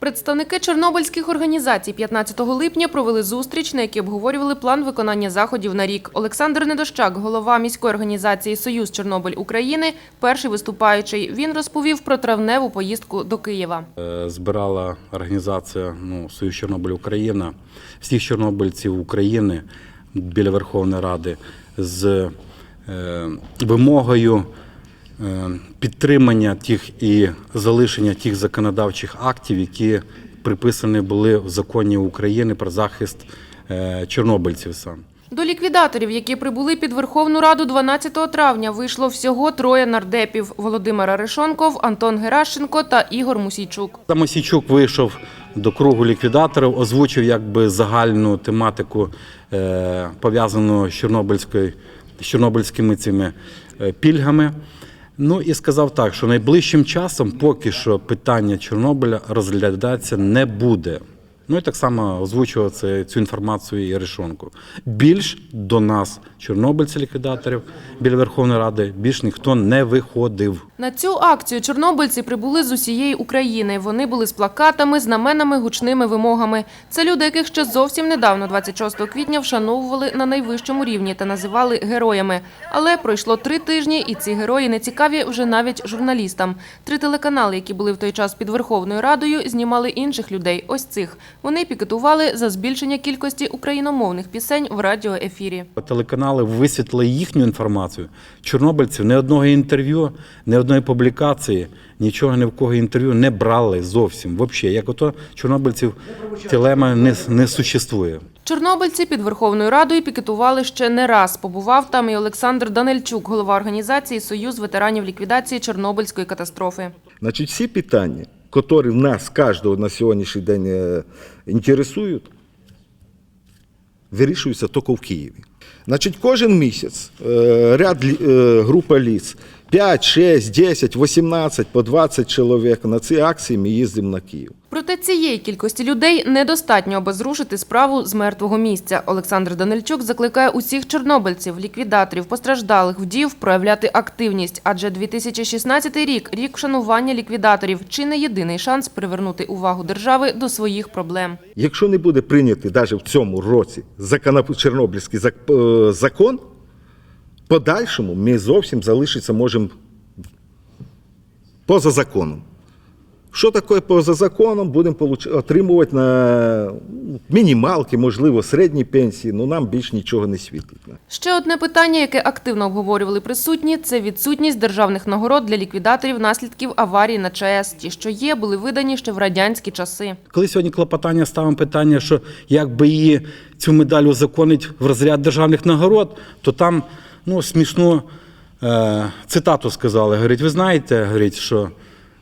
Представники чорнобильських організацій 15 липня провели зустріч, на якій обговорювали план виконання заходів на рік. Олександр Недощак, голова міської організації Союз Чорнобиль України, перший виступаючий. Він розповів про травневу поїздку до Києва. Е, збирала організація ну, Союз Чорнобиль Україна, всіх чорнобильців України біля Верховної Ради з е, вимогою підтримання тих і залишення тих законодавчих актів, які приписані були в законі України про захист е, чорнобильців сам. До ліквідаторів, які прибули під Верховну Раду 12 травня, вийшло всього троє нардепів – Володимир Арешонков, Антон Геращенко та Ігор Мусійчук. Тамосійчук вийшов до кругу ліквідаторів, озвучив якби загальну тематику, е, пов'язану з Чорнобильською, з чорнобильськими цими е, пільгами. Ну і сказав так, що найближчим часом поки що питання Чорнобиля розглядатися не буде. Ну і так само озвучував це, цю інформацію і Решонку. Більш до нас, чорнобильців-ліквідаторів біля Верховної Ради, більш ніхто не виходив. На цю акцію чорнобильці прибули з усієї України. Вони були з плакатами, знаменами, гучними вимогами. Це люди, яких ще зовсім недавно, 26 квітня, вшановували на найвищому рівні та називали героями. Але пройшло три тижні, і ці герої не цікаві вже навіть журналістам. Три телеканали, які були в той час під Верховною Радою, знімали інших людей. Ось цих. Вони пікетували за збільшення кількості україномовних пісень в радіоефірі. Телеканали висвітлили їхню інформацію. Чорнобильців ні одного інтерв'ю, ні одної публікації, нічого ні в кого інтерв'ю не брали зовсім. Взагалі, як ото чорнобильців телема не, не существує. Чорнобильці під Верховною Радою пікетували ще не раз. Побував там і Олександр Данильчук, голова організації Союз ветеранів ліквідації Чорнобильської катастрофи. Значить, всі питання, в нас кожного на сьогоднішній день інтересують, вирішуються тільки в Києві. Значить, кожен місяць е, ряд е, група ліс 5, 6, 10, 18, по 20 чоловік. На ці акції ми їздимо на Київ. Проте цієї кількості людей недостатньо, аби зрушити справу з мертвого місця. Олександр Данильчук закликає усіх чорнобильців, ліквідаторів, постраждалих, вдів проявляти активність, адже 2016 рік – рік вшанування ліквідаторів – чи не єдиний шанс привернути увагу держави до своїх проблем. Якщо не буде прийнятий навіть в цьому році Чорнобильський е, закон, подальшому ми зовсім залишитися можемо поза законом. Що таке поза законом, будемо отримувати на ну, мінімалки, можливо, середні пенсії, але нам більш нічого не світить. Ще одне питання, яке активно обговорювали присутні – це відсутність державних нагород для ліквідаторів наслідків аварії на ЧАЕС. Ті, що є, були видані ще в радянські часи. Коли сьогодні клопотання ставимо питання, що як би її цю медаль узаконить в розряд державних нагород, то там ну, смішну е, цитату сказали. Говорить, ви знаєте, говорить, що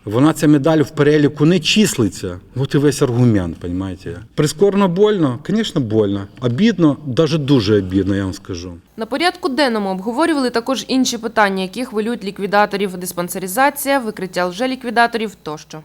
вона ця медаль в переліку не числиться. От і весь аргумент, розумієте. Прискорно больно, звісно, больно. Обідно, навіть дуже обідно, я вам скажу. На порядку денному обговорювали також інші питання, які хвилюють ліквідаторів – диспансеризація, викриття лжеліквідаторів тощо.